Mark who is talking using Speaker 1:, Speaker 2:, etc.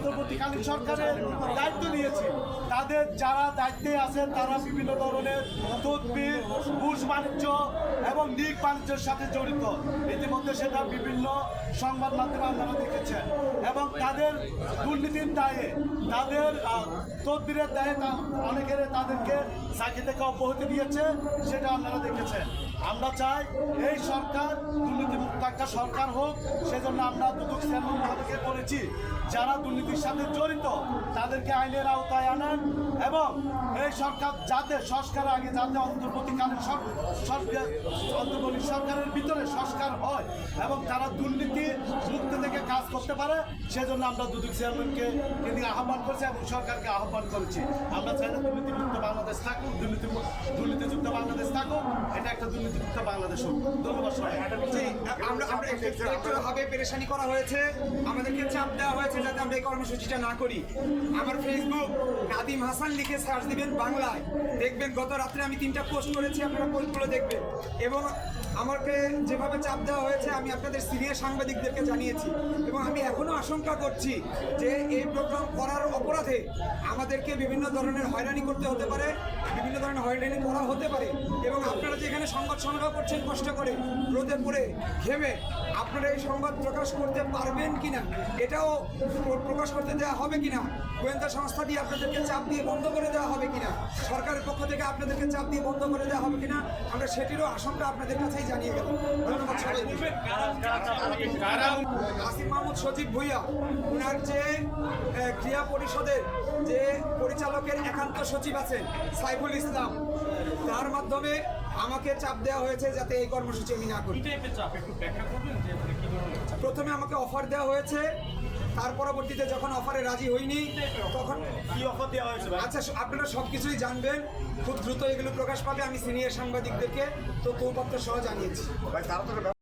Speaker 1: অন্তর্বর্তীকালীন সরকারের দায়িত্ব নিয়েছি। তাদের যারা দায়িত্বে আছেন, তারা বিভিন্ন ধরনের তদবির ঘুষ বাণিজ্য এবং নিক বাণিজ্যের সাথে জড়িত। ইতিমধ্যে সেটা বিভিন্ন সংবাদ মাধ্যমে আপনারা দেখেছেন। এবং তাদের দুর্নীতির দায়ে, তাদের তদবিরের দায়ে অনেকের তাদেরকে চাকরি থেকে অব্যাহতি দিয়েছে, সেটা আপনারা দেখেছেন। আমরা চাই এই সরকার দুর্নীতিমুক্ত একটা সরকার হোক, সেজন্য আমরা দুদক চেয়ারম্যান মহোদয়কে বলেছি যারা দুর্নীতির সাথে জড়িত, তাদেরকে আইনের আওতায় আনেন এবং এই সরকার যাতে সংস্কার আগে, যাতে অন্তর্বর্তীকালীন সর- সরকার অন্তর্বর্তী সরকারের ভিতরে সংস্কার হয় এবং তারা দুর্নীতি মুক্ত থেকে কাজ করতে পারে, সেজন্য আমরা দুদক চেয়ারম্যানকে তিনি আহ্বান করেছি এবং সরকারকে আহ্বান করেছি। আমরা চাই না দুর্নীতিমুক্ত বাংলাদেশ থাকুক দুর্নীতি দুর্নীতিযুক্ত বাংলাদেশ থাকুক এটা একটা দুর্নীতিমুক্ত বাংলাদেশ হোক। ধন্যবাদ সবাই।
Speaker 2: আমরা আমরা পেরেশানি করা হয়েছে। আমাদেরকে চাপ দেওয়া হয়েছে যাতে আমরা এই কর্মসূচিটা না করি। আমার ফেসবুক নাদিম হাসান লিখে সার্চ দিবেন বাংলায়। দেখবেন গত রাত্রে আমি তিনটা পোস্ট করেছি আপনারা পোস্টগুলো দেখবেন। এবং আমাকে যেভাবে চাপ দেওয়া হয়েছে আমি আপনাদের সিনিয়র সাংবাদিকদেরকে জানিয়েছি। এবং আমি আশঙ্কা করছি যে এই প্রোগ্রাম করার অপরাধে আমাদেরকে বিভিন্ন ধরনের হয়রানি করতে হতে পারে, বিভিন্ন ধরনের হয়রানি করা হতে পারে এবং আপনারা যেখানে সংবাদ সংগ্রহ করছেন কষ্ট করে, রোদে পড়ে, ঘেমে আপনারা এই সংবাদ প্রকাশ করতে পারবেন কিনা? এটাও প্রকাশ করতে দেওয়া হবে কিনা? গোয়েন্দা সংস্থা দিয়ে আপনাদেরকে চাপ দিয়ে বন্ধ করে দেওয়া হবে কিনা? সরকারের পক্ষ থেকে আপনাদেরকে চাপ দিয়ে বন্ধ করে দেওয়া হবে কিনা? আমরা সেটিরও আশঙ্কা আপনাদের কাছেই জানিয়ে গেলাম ধন্যবাদ সবাইকে। আসিফ মাহমুদ, সজীব ভুইয়া ওনার যে ক্রিয়া পরিষদের যে পরিচালকের একান্ত সচিব আছেন সাইফুল ইসলাম, তার মাধ্যমে আমাকে চাপ দেওয়া হয়েছে যাতে এই কর্মসূচি আমি না করি। প্রথমে আমাকে অফার দেওয়া হয়েছে তার পরবর্তীতে যখন অফারে রাজি হইনি তখন
Speaker 1: কি অফার দেওয়া হয়েছে
Speaker 2: আচ্ছা আপনারা সব কিছুই জানবেন খুব দ্রুত এগুলো প্রকাশ পাবে আমি সিনিয়র সাংবাদিকদেরকে তো কৌপত্র সহ জানিয়েছি।